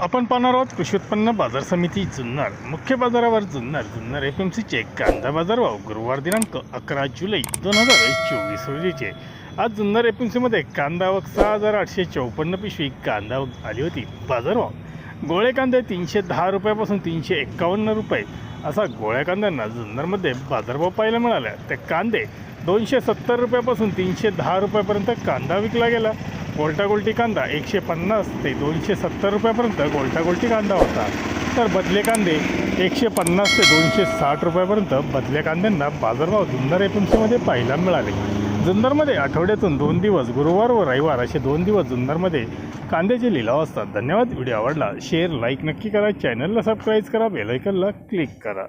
आपण पाहणार आहोत कृषी उत्पन्न बाजार समिती जुन्नर. मुख्य बाजारावर जुन्नर. जुन्नर एफ एम सीचे कांदा बाजार भाव गुरुवार दिनांक अकरा जुलै दोन हजार चोवीस रोजीचे. आज जुन्नर एफ एम सीमध्ये कांदा आवक सहा हजार आठशे चौपन्न पिशवी कांदा आली होती. बाजारभाव? गोळे कांदे तीनशे दहा रुपयापासून तीनशे एक्कावन्न रुपये. असा गोळ्या कांद्यांना जुन्नरमध्ये बाजारभाव पाहायला मिळाला. त्या कांदे दोनशे सत्तर रुपयापासून तीनशे दहा रुपयापर्यंत कांदा विकला गेला. गोल्टा गोल्टी कांदा एकशे पन्नास ते दोनशे सत्तर रुपयापर्यंत गोल्टा गोल्टी कांदा होता. तर बदले कांदे एकशे पन्नास ते दोनशे साठ रुपयापर्यंत बदल्या कांद्यांना बाजारभाव जुन्नर एपीएमसीमध्ये पाहायला मिळाले. जुन्नरमध्ये आठवड्यातून दोन दिवस गुरुवार व रविवार असे दोन दिवस जुन्नरमध्ये कांद्याचे लिलाव असतात. धन्यवाद. व्हिडिओ आवडला शेअर लाईक नक्की करा. चॅनलला सबस्क्राईब करा. बेलायकनला क्लिक करा.